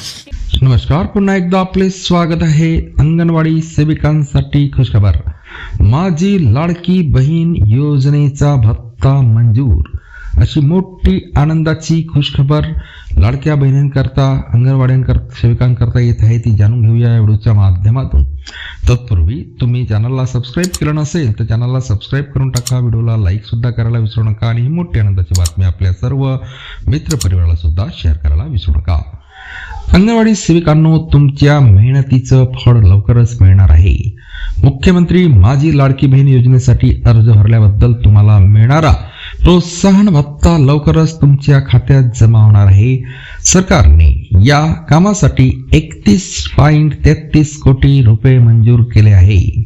नमस्कार पुन्हा एकदा आपले स्वागत आहे अंगणवाडी सेविकांसाठी खुशखबर. माझी लाडकी बहीण योजनेचा भत्ता मंजूर. अशी मोठी आनंदाची खुशखबर लाडक्या बहिणींकरता अंगणवाड्यांकरता सेविकांकरता येत आहे ती जाणून घेऊया या व्हिडिओच्या माध्यमातून. तत्पूर्वी तुम्ही चॅनलला सबस्क्राईब केलं नसेल तर चॅनलला सबस्क्राईब करून टाका व्हिडिओला लाईकसुद्धा करायला विसरू नका आणि ही मोठी आनंदाची बातमी आपल्या सर्व मित्रपरिवाराला सुद्धा शेअर करायला विसरू नका. अंगणवाडी सेविकांनो तुमच्या मेहनतीचं फळ लवकरच मिळणार आहे. मुख्यमंत्री माझी लाडकी बहीण योजनेसाठी अर्ज भरल्याबद्दल तुम्हाला मिळणारा प्रोत्साहन भत्ता लवकरच तुमच्या खात्यात जमा होणार आहे. सरकारने या कामासाठी एकतीस पॉईंट तेहतीस कोटी रुपये मंजूर केले आहे.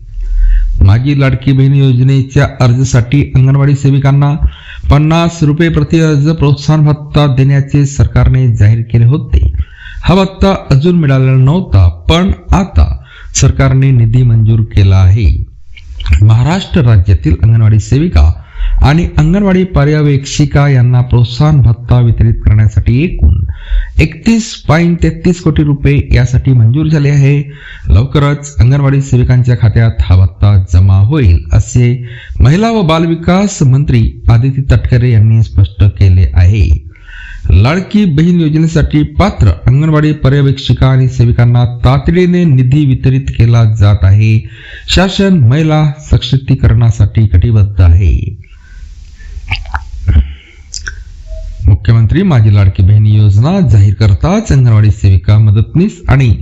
माझी लाडकी बहीण योजनेच्या अर्जासाठी अंगणवाडी सेविकांना पन्नास रुपये प्रति अर्ज प्रोत्साहन भत्ता देण्याचे सरकारने जाहीर केले होते. हा भत्ता अजून मिळालेला नव्हता पण आता सरकारने निधी मंजूर केला आहे. महाराष्ट्र राज्यातील अंगणवाडी सेविका आणि अंगणवाडी पर्यवेक्षिका यांना प्रोत्साहन भत्ता वितरित करण्यासाठी एकूण एकतीस पॉईंट तेहतीस कोटी रुपये यासाठी मंजूर झाले आहे. लवकरच अंगणवाडी सेविकांच्या खात्यात हा भत्ता जमा होईल असे महिला व बालविकास मंत्री आदिती तटकरे यांनी स्पष्ट केले लाडकी बहीण योजनेसाठी पात्र अंगणवाडी पर्यवेक्षिका आणि सेविकांना तातडीने निधी वितरित केला जात आहे. शासन महिला सशक्तीकरणासाठी कटिबद्ध आहे. मुख्यमंत्री माझी लाडकी बहीण योजना जाहीर करताच अंगणवाडी सेविका मदतनीस आणि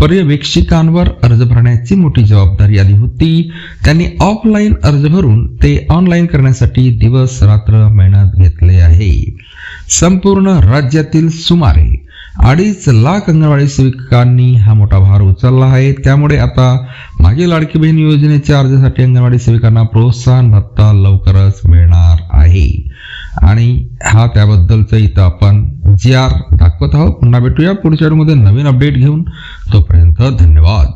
पर्यवेक्षिकांवर अर्ज भरण्याची मोठी जबाबदारी आली होती. त्यांनी ऑफलाईन अर्ज भरून ते ऑनलाईन करण्यासाठी दिवस रात्र मेहनत घेतले आहे. संपूर्ण राज्यातील सुमारे अडीच लाख अंगणवाडी सेविकांनी हा मोठा भार उचलला आहे. त्यामुळे आता मागील लाडकी बहीण योजनेच्या अर्जासाठी अंगणवाडी सेविकांना प्रोत्साहन भत्ता लवकरच मिळणार आहे. आणि हा त्याबद्दलचं इथं आपण जी आर दाखवत आहोत. पुन्हा भेटूया. पुढच्या व्हिडिओमध्ये नवीन अपडेट घेऊन. तोपर्यंत धन्यवाद.